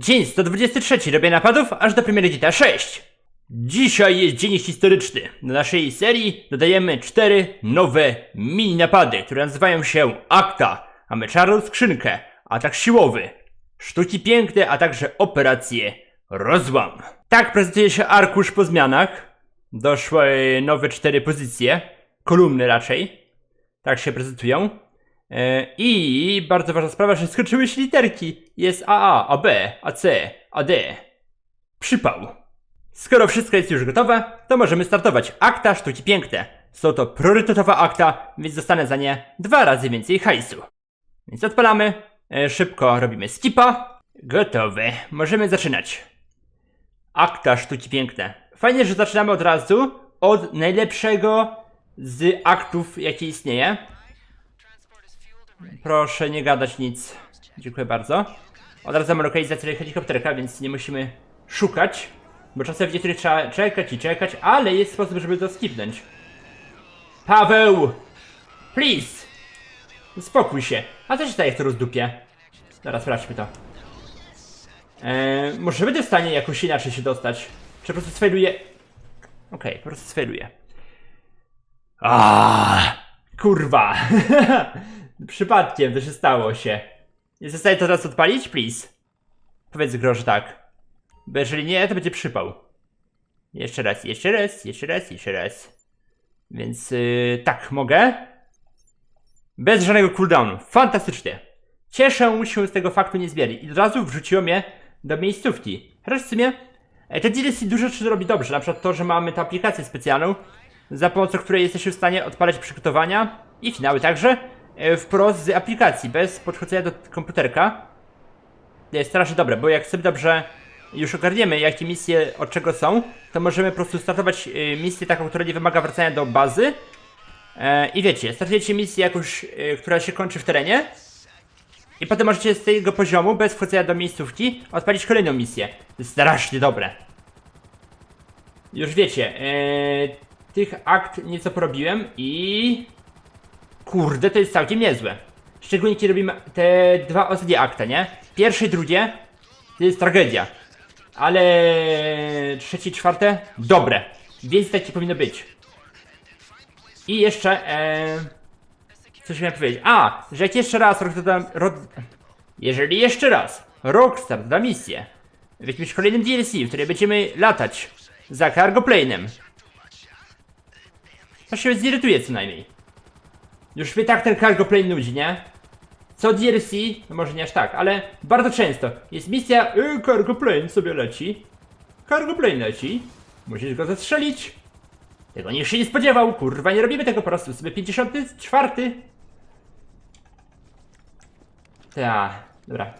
Dzień 123 robię napadów aż do premiery GTA 6. Dzisiaj jest dzień historyczny. Do naszej serii dodajemy cztery nowe mini napady, które nazywają się Akta. Mamy czarną skrzynkę, atak siłowy, sztuki piękne, a także operację Rozłam. Tak prezentuje się arkusz po zmianach. Doszły nowe cztery pozycje, kolumny raczej. Tak się prezentują. E, I bardzo ważna sprawa, że skończyły się literki. Jest AA, AB, AC, AD. Przypał. Skoro wszystko jest już gotowe, to możemy startować. Akta sztuki piękne. Są to priorytetowa akta, więc dostanę za nie dwa razy więcej hajsu. Więc odpalamy. E, Szybko robimy skipa. Gotowe. Możemy zaczynać. Akta sztuki piękne. Fajnie, że zaczynamy od razu od najlepszego z aktów, jakie istnieje. Proszę nie gadać nic. Dziękuję bardzo. Od razu mamy lokalizację helikopterka, więc nie musimy szukać. Bo czasem w niektórych trzeba czekać i czekać, ale jest sposób, żeby to skipnąć. Paweł! Please! Spokój się. A co się staje, jak to rozdupie? Zaraz sprawdźmy to. Eee, może będę w stanie jakoś inaczej się dostać. Czy po prostu sfailuję? Okej, po prostu sfailuję. Aaaa, kurwa. Przypadkiem to się stało się. Jest w stanie to teraz odpalić, please? Powiedz Gro, że tak. Bo jeżeli nie, to będzie przypał. Jeszcze raz, jeszcze raz, jeszcze raz, jeszcze raz. Więc yy, tak, mogę. Bez żadnego cooldownu. Fantastycznie. Cieszę się z tego faktu niezmiernie. I od razu wrzuciło mnie do miejscówki. Chociaż w sumie e, te DLC dużo rzeczy robi dobrze. Na przykład to, że mamy tę aplikację specjalną, za pomocą której jesteśmy w stanie odpalać przygotowania i finały także wprost z aplikacji, bez podchodzenia do komputerka. Jest strasznie dobre, bo jak sobie dobrze już ogarniemy, jakie misje od czego są, to możemy po prostu startować e, misję taką, która nie wymaga wracania do bazy. E, I wiecie, startujecie misję jakąś, e, która się kończy w terenie. I potem możecie z tego poziomu, bez wchodzenia do miejscówki, odpalić kolejną misję. Strasznie dobre. Już wiecie, e, tych akt nieco porobiłem i... Kurde, to jest całkiem niezłe. Szczególnie kiedy robimy te dwa ostatnie akta, nie? Pierwsze i drugie to jest tragedia. Ale trzecie i czwarte dobre. Więc takie powinno być. I jeszcze... E, coś miałem powiedzieć. A, że jak jeszcze raz Rockstar... Rod... Jeżeli jeszcze raz Rockstar da misję w jakimś kolejnym DLC, w której będziemy latać za cargo plane'em, to się zirytuje co najmniej. Już mnie tak ten cargo plane nudzi, nie? Co DLC, no może nie aż tak, ale bardzo często jest misja y, cargo plane sobie leci. Cargo plane leci. Musisz go zastrzelić. Tego nikt się nie spodziewał, kurwa, nie robimy tego po prostu sobie 54. Ta, dobra.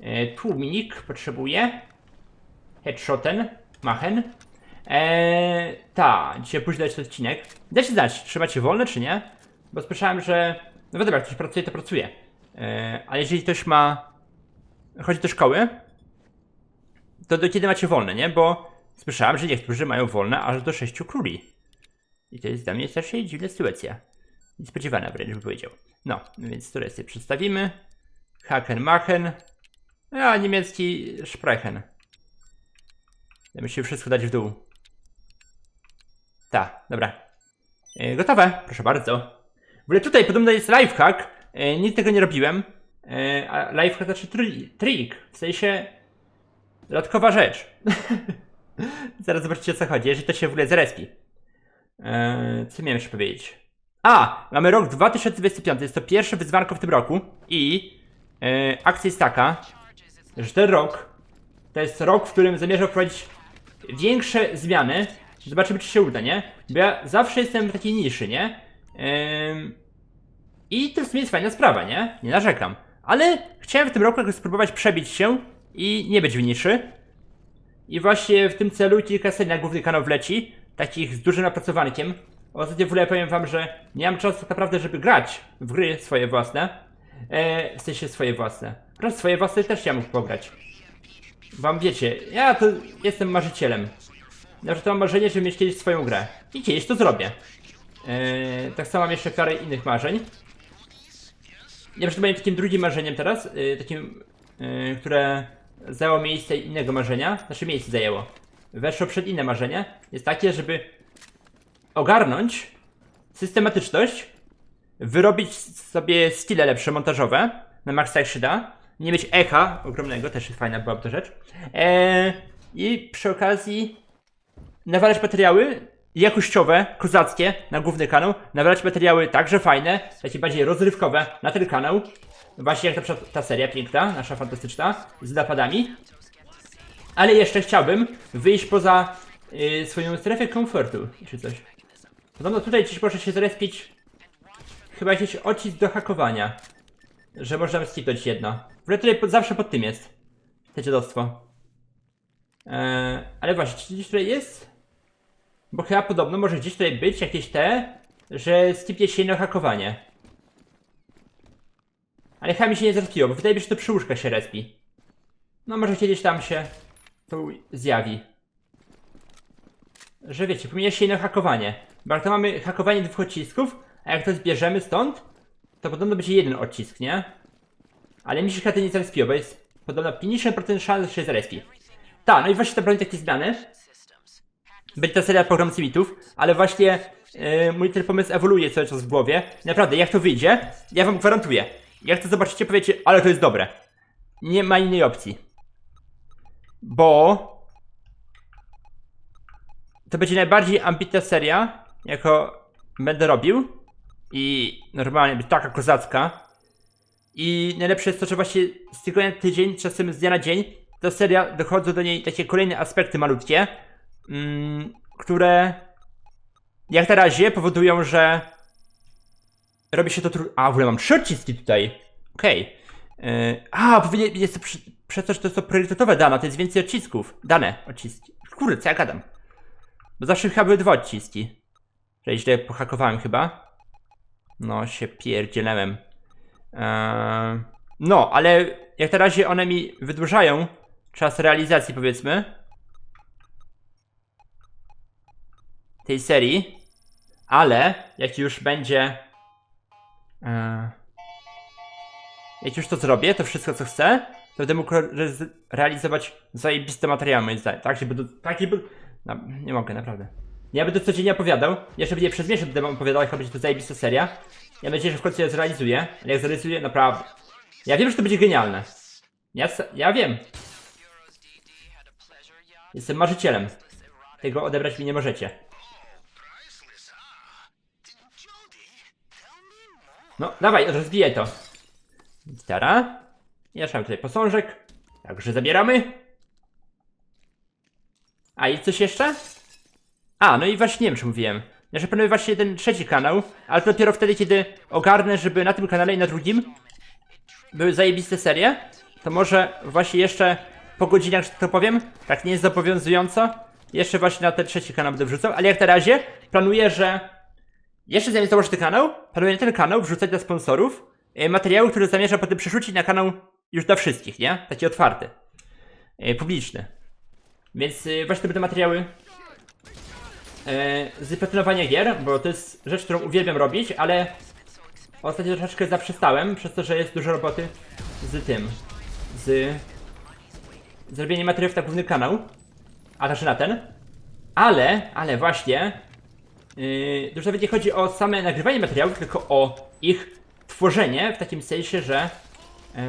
E, tłumik potrzebuję. Headshoten, machen. E, ta, dzisiaj później dać odcinek. Dajcie znać, czy macie wolne, czy nie? Bo słyszałem, że... No jak ktoś pracuje, to pracuje. E, ale jeżeli ktoś ma... Chodzi do szkoły, to do kiedy macie wolne, nie? Bo słyszałem, że niektórzy mają wolne aż do 6 króli. I to jest dla mnie strasznie dziwna sytuacja. Niespodziewana wręcz bym powiedział. No, więc które sobie przedstawimy. Haken Machen. A niemiecki Sprechen. Dajmy się wszystko dać w dół. Ta, dobra. E, gotowe, proszę bardzo. W ogóle tutaj podobno jest lifehack. E, nigdy tego nie robiłem. E, a lifehack znaczy tri trik. W sensie dodatkowa rzecz. Zaraz zobaczycie o co chodzi, jeżeli to się w ogóle zrespi. Eee, co miałem jeszcze powiedzieć? A! Mamy rok 2025, jest to pierwsze wyzwanko w tym roku i e, akcja jest taka, że ten rok to jest rok, w którym zamierzam wprowadzić większe zmiany. Zobaczymy, czy się uda, nie? Bo ja zawsze jestem w takiej niszy, nie? I to w sumie jest fajna sprawa, nie? Nie narzekam. Ale chciałem w tym roku spróbować przebić się i nie być w niszy. I właśnie w tym celu kilka serii na główny kanał wleci, takich z dużym napracowankiem. Ostatnio w ogóle powiem wam, że nie mam czasu tak naprawdę, żeby grać w gry swoje własne. E, w sensie swoje własne. Chociaż swoje własne też ja mógł pograć. Wam wiecie, ja to jestem marzycielem. Że to mam marzenie, żeby mieć kiedyś swoją grę. I kiedyś to zrobię. E, tak samo mam jeszcze parę innych marzeń. Ja przed moim takim drugim marzeniem teraz, e, takim, e, które zajęło miejsce innego marzenia, znaczy miejsce zajęło, weszło przed inne marzenie, jest takie, żeby ogarnąć systematyczność, wyrobić sobie skille lepsze montażowe, na maksa jak się da, nie mieć echa ogromnego, też jest fajna byłaby to rzecz, eee, i przy okazji nawalać materiały jakościowe, kozackie na główny kanał, nawalać materiały także fajne, takie bardziej rozrywkowe na ten kanał, właśnie jak na przykład ta seria piękna, nasza fantastyczna, z napadami, ale jeszcze chciałbym wyjść poza y, swoją strefę komfortu, czy coś. Podobno tutaj gdzieś może się zrespić chyba jakiś odcisk do hakowania, że można skipnąć jedno. W ogóle tutaj pod, zawsze pod tym jest, te dziadostwo. Eee, ale właśnie, czy gdzieś tutaj jest? Bo chyba podobno może gdzieś tutaj być jakieś te, że skipnie się jedno hakowanie. Ale chyba mi się nie zrespiło, bo wydaje mi się, że to przy łóżkach się respi. No może kiedyś tam się to zjawi. Że wiecie, powinno się jedno hakowanie. Bo jak to mamy hakowanie dwóch odcisków, a jak to zbierzemy stąd, to podobno będzie jeden odcisk, nie? Ale mi się chyba to nie zrespiło, bo jest podobno 50% szans, że się zrespi. Tak, no i właśnie to broni takie zmiany. Będzie ta seria program Cimitów, ale właśnie yy, mój ten pomysł ewoluuje cały czas w głowie. Naprawdę, jak to wyjdzie, ja wam gwarantuję. Jak to zobaczycie, powiecie, ale to jest dobre. Nie ma innej opcji. Bo to będzie najbardziej ambitna seria, jako będę robił. I normalnie będzie taka kozacka. I najlepsze jest to, że właśnie z tygodnia na tydzień, czasem z dnia na dzień, ta seria dochodzą do niej takie kolejne aspekty malutkie, które jak na razie powodują, że robi się to trudno. A, w ogóle mam trzy odciski tutaj. Okej. Yy, a, powinien, jest to przy, przez to, że to są priorytetowe dane, to jest więcej odcisków. Dane odciski. Kurde, co ja gadam? Bo zawsze chyba były dwa odciski. Że źle pohakowałem chyba. No, się pierdzielałem. Eee, no, ale jak na razie one mi wydłużają czas realizacji, powiedzmy. Tej serii. Ale jak już będzie. Eee, jak już to zrobię, to wszystko co chcę, to będę mógł re realizować zajebiste materiały moim zdaniem. Tak, żeby. do- Tak, żeby. No, nie mogę, naprawdę. Ja będę codziennie opowiadał. Jeszcze będzie przez miesiąc będę opowiadał, jaka będzie to zajebista seria. Ja nadzieję, że w końcu je zrealizuję. Ale jak zrealizuję, naprawdę. Ja wiem, że to będzie genialne. Ja, ja wiem. Jestem marzycielem. Tego odebrać mi nie możecie. No, dawaj, rozbijaj to. Gitara. Ja mam tutaj posążek. Także zabieramy. A i coś jeszcze? A, no i właśnie nie wiem, czy mówiłem. Ja planuję właśnie ten trzeci kanał, ale to dopiero wtedy, kiedy ogarnę, żeby na tym kanale i na drugim były zajebiste serie, to może właśnie jeszcze po godzinach, że to powiem, tak nie jest zobowiązująco, jeszcze właśnie na ten trzeci kanał będę wrzucał, ale jak na razie planuję, że jeszcze zanim założę ten kanał, planuję na ten kanał wrzucać dla sponsorów e, materiały, które zamierzam potem przerzucić na kanał już dla wszystkich, nie? Taki otwarty, e, publiczny. Więc e, właśnie to będą materiały z platynowania gier, bo to jest rzecz, którą uwielbiam robić, ale ostatnio troszeczkę zaprzestałem, przez to, że jest dużo roboty z tym, z zrobieniem materiałów na główny kanał, a także na ten, ale, ale właśnie, yy, już nawet nie chodzi o same nagrywanie materiałów, tylko o ich tworzenie w takim sensie, że yy,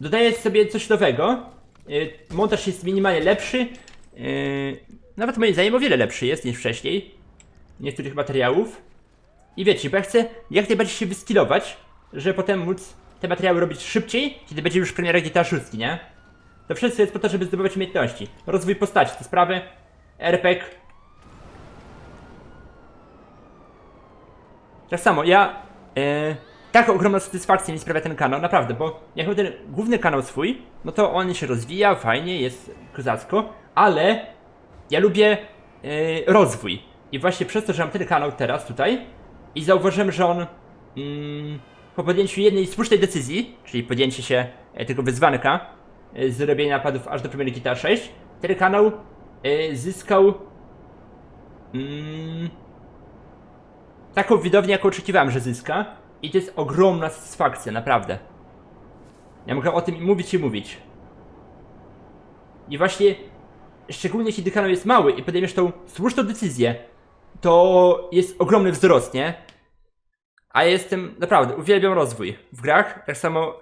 dodaję sobie coś nowego, yy, montaż jest minimalnie lepszy, Yy, nawet moim zdaniem o wiele lepszy jest niż wcześniej. Niektórych materiałów. I wiecie, bo ja chcę jak najbardziej się wyskilować, żeby potem móc te materiały robić szybciej, kiedy będzie już premiera GTA 6, nie? To wszystko jest po to, żeby zdobywać umiejętności. Rozwój postaci, te sprawy, RPG. Tak samo, ja... Yy, tak ogromną satysfakcję mi sprawia ten kanał, naprawdę, bo jak mam ten główny kanał swój, no to on się rozwija, fajnie, jest kozacko, ale ja lubię yy, rozwój. I właśnie przez to, że mam ten kanał teraz tutaj i zauważyłem, że on mm, po podjęciu jednej słusznej decyzji, czyli podjęcie się e, tego wyzwanka e, z robienia napadów aż do premiery GTA 6, ten kanał e, zyskał mm, taką widownię, jaką oczekiwałem, że zyska. I to jest ogromna satysfakcja, naprawdę. Ja mogę o tym mówić i mówić. I właśnie, szczególnie jeśli kanał jest mały i podejmiesz tą słuszną decyzję, to jest ogromny wzrost, nie? A ja jestem, naprawdę, uwielbiam rozwój w grach, tak samo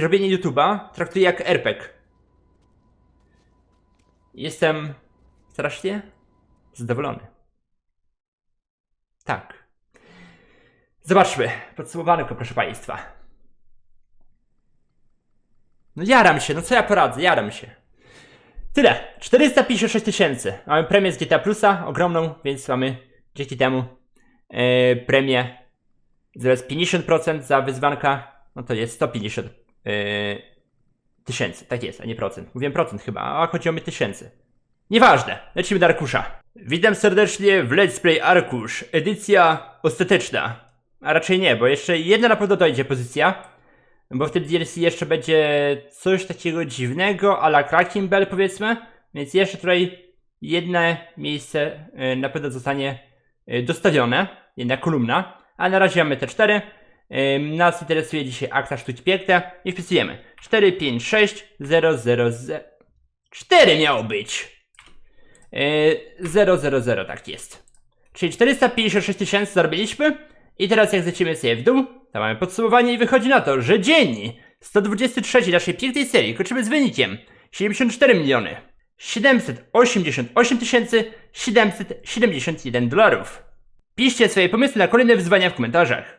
robienie YouTube'a traktuję jak RPG. Jestem strasznie zadowolony. Tak. Zobaczmy. Podsumowanko, proszę Państwa. No jaram się, no co ja poradzę, jaram się. Tyle. 456 tysięcy. Mamy premię z GTA Plusa, ogromną, więc mamy dzięki temu e, premię zamiast 50% za wyzwanka, no to jest 150 e, tysięcy. Tak jest, a nie procent. Mówiłem procent chyba, a chodziło mi tysięcy. Nieważne, lecimy do Arkusza. Witam serdecznie w Let's Play Arkusz, edycja ostateczna. A raczej nie, bo jeszcze jedna na pewno dojdzie pozycja. Bo w tym DLC jeszcze będzie coś takiego dziwnego, a la Cracking Bell powiedzmy. Więc jeszcze tutaj jedno miejsce y, na pewno zostanie y, dostawione. Jedna kolumna. A na razie mamy te cztery. Ym, Nas interesuje dzisiaj akta sztuki piękne. I wpisujemy 4, 5, 6, 0, 0, 0. 4 miało być. Yy, 000, tak jest. Czyli 456 tysięcy zarobiliśmy. I teraz jak zlecimy sobie w dół, to mamy podsumowanie i wychodzi na to, że dzień 123 naszej pięknej serii kończymy z wynikiem 74 miliony 788 tysięcy 771 dolarów. Piszcie swoje pomysły na kolejne wyzwania w komentarzach.